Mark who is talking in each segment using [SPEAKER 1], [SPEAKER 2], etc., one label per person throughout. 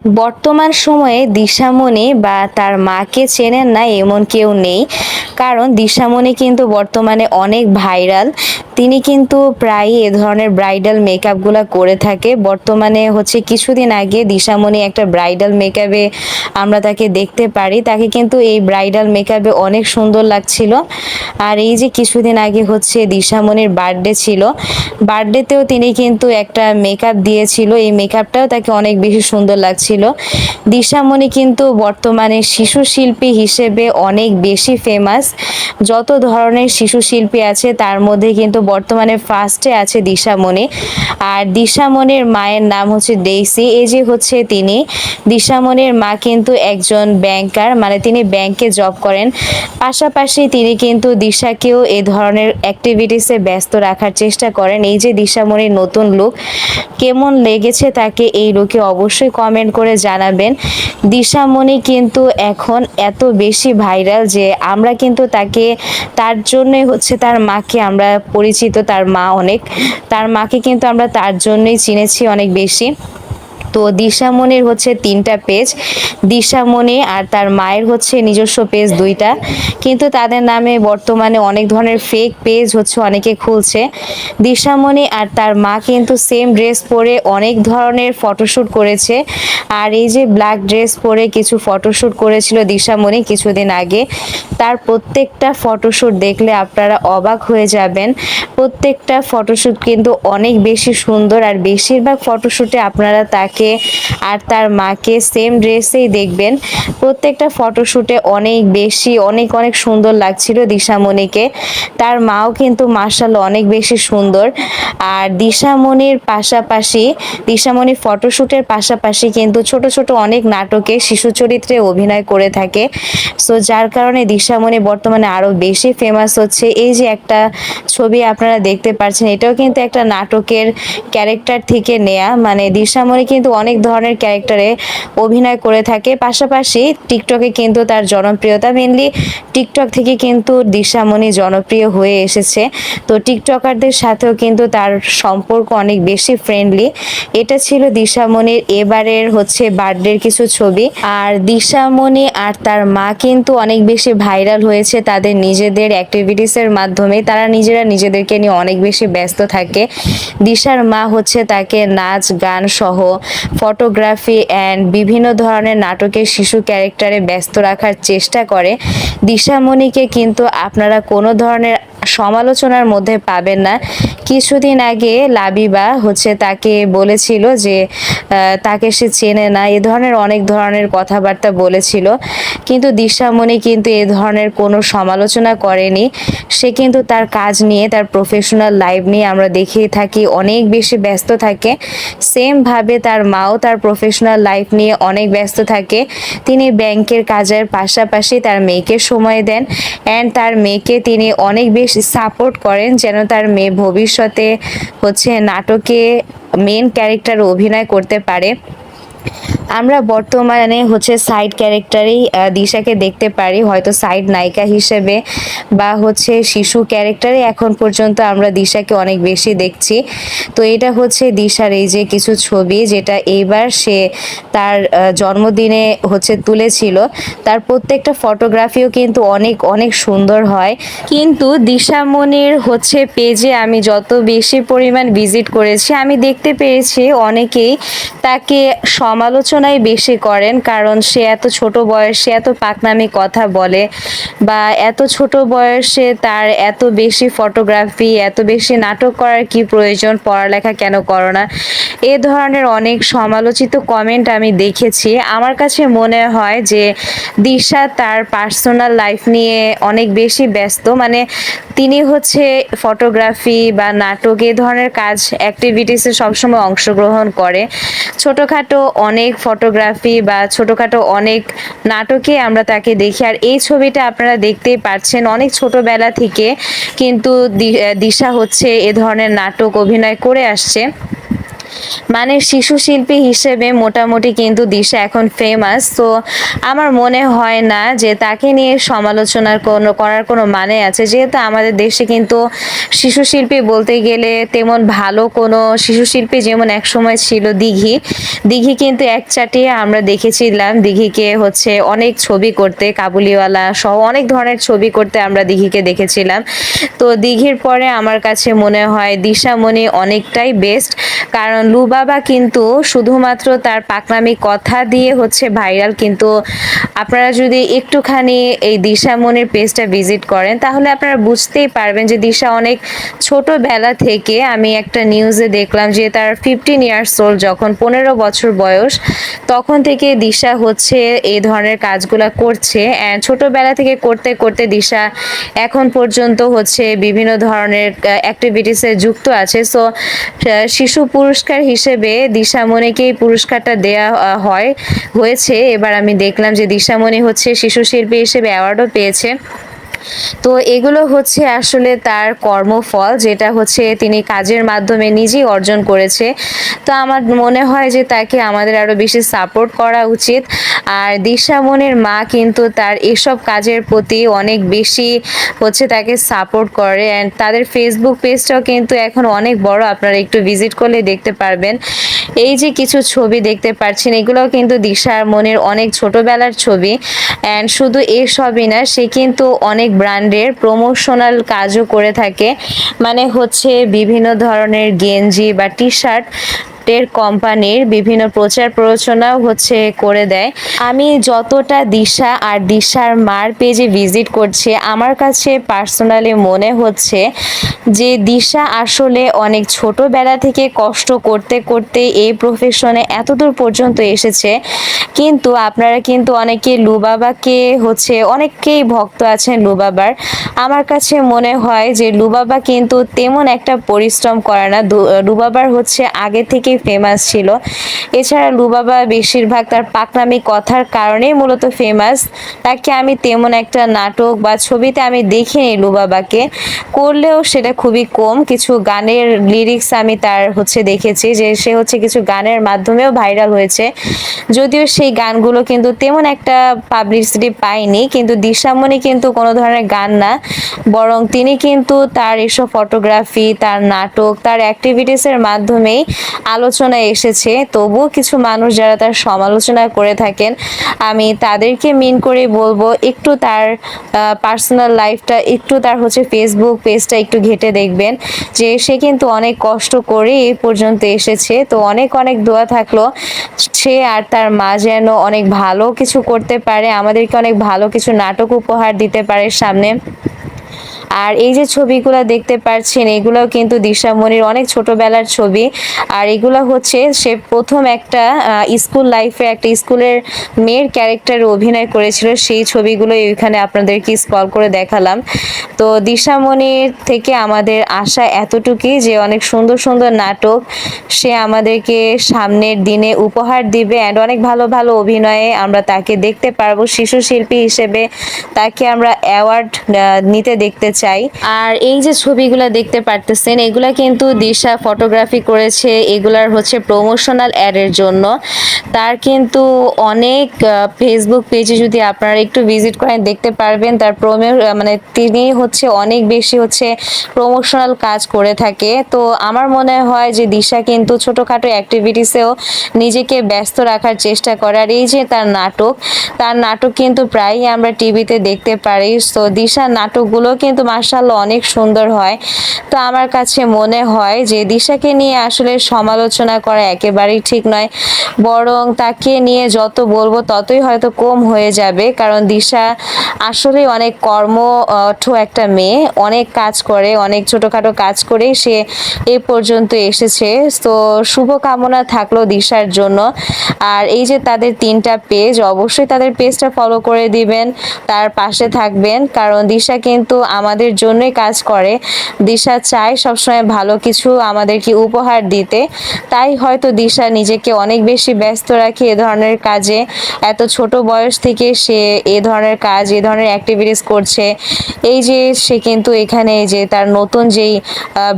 [SPEAKER 1] বর্তমান সময়ে দিশামণি বা তার মাকে চেনেন না, এমন কেউ নেই। কারণ দিশামণি কিন্তু বর্তমানে অনেক ভাইরাল। তিনি কিন্তু প্রায়ই এ ধরনের ব্রাইডাল মেকআপগুলো করে থাকে। বর্তমানে হচ্ছে কিছুদিন আগে দিশামণি একটা ব্রাইডাল মেকআপে আমরা তাকে দেখতে পারি। তাকে কিন্তু এই ব্রাইডাল মেকআপে অনেক সুন্দর লাগছিল। আর এই যে কিছুদিন আগে হচ্ছে দিশামণির বার্থডে ছিল বার্থডেতেও তিনি কিন্তু একটা মেকআপ দিয়েছিল। এই মেকআপটাও তাকে অনেক বেশি সুন্দর লাগছিল। দিশামণি কিন্তু বর্তমানে শিশু শিল্পী হিসেবে অনেক বেশি ফেমাস যত ধরনের শিশু শিল্পী আছে তার মধ্যে কিন্তু বর্তমানে ফার্স্টে আছে দিশামণি আর দিশামণির মায়ের নাম হচ্ছে ডেইসি এই যে হচ্ছে তিনি দিশামণির মা কিন্তু একজন ব্যাংকার মানে তিনি ব্যাংকে জব করেন। পাশাপাশি তিনি কিন্তু দিশাকেও এ ধরনের অ্যাক্টিভিটিসে ব্যস্ত রাখার চেষ্টা করেন। এই যে দিশামণির নতুন লুক কেমন লেগেছে তাকে এই লুকে অবশ্যই কমেন্ট করে জানাবেন। দিশামণি কিন্তু এখন এত বেশি ভাইরাল যে আমরা কিন্তু তাকে, তার জন্যই হচ্ছে তার মাকে আমরা পরিচিত তার মা অনেক। তার মাকে কিন্তু আমরা তার জন্যই চিনেছি অনেক বেশি। তো দিশামণির হচ্ছে তিনটা পেজ দিশামণি আর তার মায়ের হচ্ছে নিজস্ব পেজ দুইটা। কিন্তু তাদের নামে বর্তমানে অনেক ধরনের ফেক পেজ হচ্ছে, অনেকে খুলছে। দিশামণি আর তার মা কিন্তু সেম ড্রেস পরে অনেক ধরনের ফটোশ্যুট করেছে। আর এই যে ব্ল্যাক ড্রেস পরে কিছু ফটোশ্যুট করেছিল দিশামণি কিছুদিন আগে, তার প্রত্যেকটা ফটোশ্যুট দেখলে আপনারা অবাক হয়ে যাবেন। প্রত্যেকটা ফটোশ্যুট কিন্তু অনেক বেশি সুন্দর আর বেশিরভাগ ফটোশ্যুটে আপনারা তাকে আর তার মাকে সেম ড্রেসেই দেখবেন। প্রত্যেকটা ফটোশ্যুটে অনেক বেশি, অনেক অনেক সুন্দর লাগছিল দিশামণিকে। তার মাও কিন্তু মার্শাল অনেক বেশি সুন্দর। আর দিশামণির পাশাপাশি, দিশামণি ফটোশ্যুটের পাশাপাশি কিন্তু ছোট ছোট অনেক নাটকে শিশু চরিত্রে অভিনয় করে থাকে। সো যার কারণে দিশামণি বর্তমানে আরও বেশি ফেমাস হচ্ছে। এই যে একটা ছবি আপনারা দেখতে পাচ্ছেন, এটাও কিন্তু একটা নাটকের ক্যারেক্টার থেকে নেয়া। মানে দিশামণি কিন্তু অনেক ধরনের ক্যারেক্টারে অভিনয় করে থাকে। পাশাপাশি টিকটকে কিন্তু তার জনপ্রিয়তা মেনলি টিকটক থেকে কিন্তু দিশামণি জনপ্রিয় হয়ে এসেছে। তো টিকটকারদের সাথেও কিন্তু তার সম্পর্ক অনেক বেশি ফ্রেন্ডলি এটা ছিল দিশামণির এবারের হচ্ছে বার্থডের কিছু ছবি। আর দিশামণি আর তার মা কিন্তু অনেক বেশি ভাইরাল হয়েছে তাদের নিজেদের অ্যাক্টিভিটিসের মাধ্যমে। তারা নিজেরা নিজেদেরকে নিয়ে অনেক বেশি ব্যস্ত থাকে। দিশার মা হচ্ছে তাকে নাচ, গান সহ ফটোগ্রাফি অ্যান্ড বিভিন্ন ধরনের নাটকের শিশু ক্যারেক্টারে ব্যস্ত রাখার চেষ্টা করে। দিশামণিকে কিন্তু আপনারা কোনো ধরনের সমালোচনার মধ্যে পাবেন না। কিছুদিন আগে লাবিবা হচ্ছে তাকে বলেছিল যে তাকে সে চেনে না, এ ধরনের অনেক ধরনের কথাবার্তা বলেছিল। কিন্তু দিশামণি কিন্তু এ ধরনের কোনো সমালোচনা করেনি। সে কিন্তু তার কাজ নিয়ে, তার প্রফেশনাল লাইফ নিয়ে আমরা দেখেই থাকি, অনেক বেশি ব্যস্ত থাকে। সেমভাবে তার মাও তার প্রফেশনাল লাইফ নিয়ে অনেক ব্যস্ত থাকে। তিনি ব্যাংকের কাজের পাশাপাশি তার মেয়েকে সময় দেন অ্যান্ড তার মেয়েকে তিনি অনেক বেশি সাপোর্ট করেন যেন তার মেয়ে ভবিষ্যতে হচ্ছে নাটকে মেন ক্যারেক্টার অভিনয় করতে পারে। আমরা বর্তমানে হচ্ছে সাইড ক্যারেক্টারেই দিশাকে দেখতে পারি। হয়তো সাইড নায়িকা হিসেবে বা হচ্ছে শিশু ক্যারেক্টারে এখন পর্যন্ত আমরা দিশাকে অনেক বেশি দেখছি। তো এটা হচ্ছে দিশার এই যে কিছু ছবি যেটা এইবার সে তার জন্মদিনে হচ্ছে তুলেছিল। তার প্রত্যেকটা ফটোগ্রাফিও কিন্তু অনেক অনেক সুন্দর হয়। কিন্তু দিশামণির হচ্ছে পেজে আমি যত বেশি পরিমাণ ভিজিট করেছি, আমি দেখতে পেরেছি অনেকেই তাকে সমালোচনাই বেশি করেন, কারণ সে এত ছোট বয়সে এত পাকনামি কথা বলে বা এত ছোট বয়সে তার এত বেশি ফটোগ্রাফি এত বেশি নাটক করার কি প্রয়োজন, পড়ালেখা কেন করো না? এ ধরনের অনেক সমালোচিত কমেন্ট আমি দেখেছি। আমার কাছে মনে হয় যে দিশা তার পার্সোনাল লাইফ নিয়ে অনেক বেশি ব্যস্ত। মানে তিনি হচ্ছে ফটোগ্রাফি বা নাটক এ ধরনের কাজ অ্যাক্টিভিটিসে সবসময় অংশগ্রহণ করে। ছোটোখাটো অনেক ফটোগ্রাফি বা ছোটোখাটো অনেক নাটকে আমরা তাকে দেখি। আর এই ছবিটা আপনারা দেখতেই পাচ্ছেন, অনেক ছোটবেলা থেকে কিন্তু দিশা হচ্ছে এ ধরনের নাটক অভিনয় করে আসছে। মানে শিশু শিল্পী হিসেবে মোটামুটি কিন্তু দিশা এখন ফেমাস তো আমার মনে হয় না যে তাকে নিয়ে সমালোচনার কোনো, করার কোনো মানে আছে। যেহেতু আমাদের দেশে কিন্তু শিশু শিল্পী বলতে গেলে তেমন ভালো কোনো শিশু শিল্পী যেমন একসময় ছিল দিঘি। দিঘি কিন্তু এক চাটিয়ে আমরা দেখেছিলাম। দিঘিকে হচ্ছে অনেক ছবি করতে, কাবুলিওয়ালা সহ অনেক ধরনের ছবি করতে আমরা দিঘিকে দেখেছিলাম। তো দিঘির পরে আমার কাছে মনে হয় দিশামণি অনেকটাই বেস্ট কারণ লুবাবা কিন্তু শুধুমাত্র তার পাকনামি কথা দিয়ে হচ্ছে ভাইরাল, কিন্তু আপনারা যদি একটুখানি এই দিশামণির পেজটা ভিজিট করেন, তাহলে আপনারা বুঝতেই পারবেন যে দিশা অনেক ছোটোবেলা থেকে আমি একটা নিউজে দেখলাম যে তার ফিফটিন ইয়ার্স ওল্ড যখন পনেরো বছর বয়স, তখন থেকে দিশা হচ্ছে এই ধরনের কাজগুলো করছে। ছোটবেলা থেকে করতে করতে দিশা এখন পর্যন্ত হচ্ছে বিভিন্ন ধরনের অ্যাক্টিভিটিসে যুক্ত আছে। সো শিশু পুরস্কার হিসেবে দিশামণিকে এই পুরস্কারটা দেয়া হয়, হয়েছে। এবার আমি দেখলাম যে দিশামণি হচ্ছে শিশু শিল্পী হিসেবে অ্যাওয়ার্ডও পেয়েছে। তো এগুলো হচ্ছে আসলে তার কর্মফল, যেটা হচ্ছে তিনি কাজের মাধ্যমে নিজেই অর্জন করেছে। তো আমার মনে হয় যে তাকে আমাদের আরও বেশি সাপোর্ট করা উচিত। আর দিশামণির মা কিন্তু তার এসব কাজের প্রতি অনেক বেশি হচ্ছে তাকে সাপোর্ট করে। অ্যান্ড তাদের ফেসবুক পেজটাও কিন্তু এখন অনেক বড়, আপনারা একটু ভিজিট করলে দেখতে পারবেন। এই যে কিছু ছবি দেখতে পাচ্ছেন, এগুলোও কিন্তু দিশার মনের অনেক ছোটবেলার ছবি। অ্যান্ড শুধু এসবই না, সে কিন্তু অনেক ব্র্যান্ডের প্রমোশনাল কাজও করে থাকে। মানে হচ্ছে বিভিন্ন ধরনের গেঞ্জি বা টি শার্ট এর কোম্পানির বিভিন্ন প্রচার প্ররোচনাও হচ্ছে করে দেয়। আমি যতটা দিশা আর দিশার মার পেজে ভিজিট করছি, আমার কাছে পার্সোনালি মনে হচ্ছে যে দিশা আসলে অনেক ছোটবেলা থেকে কষ্ট করতে করতে এই প্রফেশনে এতদূর পর্যন্ত এসেছে। কিন্তু আপনারা কিন্তু অনেকে লুবাবাকে হচ্ছে, অনেকেই ভক্ত আছেন লুবাবার। আমার কাছে মনে হয় যে লুবাবা কিন্তু তেমন একটা পরিশ্রম করে না। লুবাবার হচ্ছে আগে থেকেই ফেমাস ছিল। এছাড়া লুবাবা বেশিরভাগ তার পাকনামি কথার কারণেই মূলত ফেমাস তাকে আমি তেমন একটা নাটক বা ছবিতে আমি দেখিনি লুবাবাকে। করলেও সেটা খুবই কম। কিছু গানের লিরিক্স আমি তার হচ্ছে দেখেছি যে সে হচ্ছে কিছু গানের মাধ্যমেও ভাইরাল হয়েছে। যদিও সেই গানগুলো কিন্তু তেমন একটা পাবলিসিটি পায়নি, কিন্তু দিশামণি কিন্তু কোনো ধরনের গান না। বরং তিনি কিন্তু তার এসব ফটোগ্রাফি তার নাটক, তার অ্যাক্টিভিটিসের মাধ্যমেই আলোচনায় এসেছে, তবুও কিছু মানুষ যারা তার সমালোচনা করে থাকেন, আমি তাদেরকে মিন করে বলব, একটু তার পার্সোনাল লাইফটা একটু তার হচ্ছে ফেসবুক পেজটা একটু ঘেটে দেখবেন, যে সে কিন্তু অনেক কষ্ট করে এই পর্যন্ত এসেছে। তো অনেক অনেক দোয়া থাকল, সে আর তার মা যেন অনেক ভালো কিছু করতে পারে, আমাদেরকে অনেক ভালো কিছু নাটক উপহার দিতে পারে সামনে। আর এই যে ছবিগুলো দেখতে পাচ্ছেন, এগুলোও কিন্তু দিশামণির অনেক ছোটবেলার ছবি। আর এগুলো হচ্ছে সে প্রথম একটা স্কুল লাইফে একটা স্কুলের মেয়ের ক্যারেক্টারে অভিনয় করেছিল। সেই ছবিগুলো এখানে আপনাদেরকে স্কল করে দেখালাম। তো দিশামণির থেকে আমাদের আশা এতটুকুই যে অনেক সুন্দর সুন্দর নাটক সে আমাদেরকে সামনের দিনে উপহার দিবে অ্যান্ড অনেক ভালো ভালো অভিনয়ে আমরা তাকে দেখতে পারব। শিশু শিল্পী হিসেবে তাকে আমরা অ্যাওয়ার্ড নিতে দেখতে চাই। আর এই যে ছবিগুলো দেখতে পারতেছেন, এগুলা কিন্তু দিশা ফটোগ্রাফি করেছে, এগুলার হচ্ছে প্রমোশনাল অ্যাডের জন্য। তার কিন্তু অনেক ফেসবুক পেজে যদি আপনারা একটু ভিজিট করেন, দেখতে পারবেন। তার প্রমো মানে তিনি হচ্ছে অনেক বেশি হচ্ছে প্রমোশনাল কাজ করে থাকে। তো আমার মনে হয় যে দিশা কিন্তু ছোটোখাটো অ্যাক্টিভিটিসেও নিজেকে ব্যস্ত রাখার চেষ্টা করে। আর এই যে তার নাটক তার নাটক কিন্তু প্রায়ই আমরা টিভিতে দেখতে পারি। তো দিশার নাটকগুলো কিন্তু মার্শাল্লাহ অনেক সুন্দর হয়। তো আমার কাছে মনে হয় যে দিশাকে নিয়ে আসলে সমালোচনা করা একেবারেই ঠিক নয়। বরং তাকে নিয়ে যত বলব ততই হয়তো কম হয়ে যাবে। কারণ দিশা আসলে অনেক কর্মঠ একটা মেয়ে। অনেক কাজ করে, অনেক ছোটোখাটো কাজ করেই সে এ পর্যন্ত এসেছে। তো শুভকামনা থাকল দিশার জন্য। আর এই যে তাদের তিনটা পেজ অবশ্যই তাদের পেজটা ফলো করে দিবেন। তার পাশে থাকবেন। কারণ দিশা কিন্তু আমাদের আমাদের জন্যই কাজ করে। দিশা চায় সবসময় ভালো কিছু আমাদেরকে উপহার দিতে। তাই হয়তো দিশা নিজেকে অনেক বেশি ব্যস্ত রাখে এ ধরনের কাজে। এত ছোট বয়স থেকে সে এ ধরনের কাজ, এ ধরনের অ্যাক্টিভিটিস করছে। এই যে সে কিন্তু এখানে যে তার নতুন যেই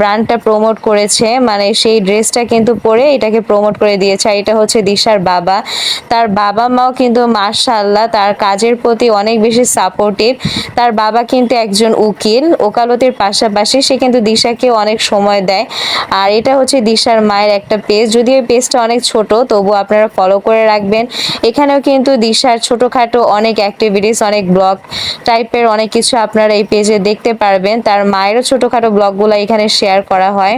[SPEAKER 1] ব্র্যান্ডটা প্রমোট করেছে মানে সেই ড্রেসটা কিন্তু পরে এটাকে প্রমোট করে দিয়েছে। এটা হচ্ছে দিশার বাবা। তার বাবা মাও কিন্তু মার্শাল্লাহ তার কাজের প্রতি অনেক বেশি সাপোর্টিভ তার বাবা কিন্তু একজন উকিল ওকালতির পাশাপাশি সে কিন্তু দিশাকে অনেক সময় দেয়। আর এটা হচ্ছে দিশার মায়ের একটা পেজ যদি ওই পেজটা অনেক ছোট তবু আপনারা ফলো করে রাখবেন। এখানেও কিন্তু দিশার ছোটোখাটো অনেক অ্যাক্টিভিটিস অনেক ব্লগ টাইপের অনেক কিছু আপনারা এই পেজে দেখতে পারবেন। তার মায়েরও ছোটোখাটো ব্লগগুলো এখানে শেয়ার করা হয়।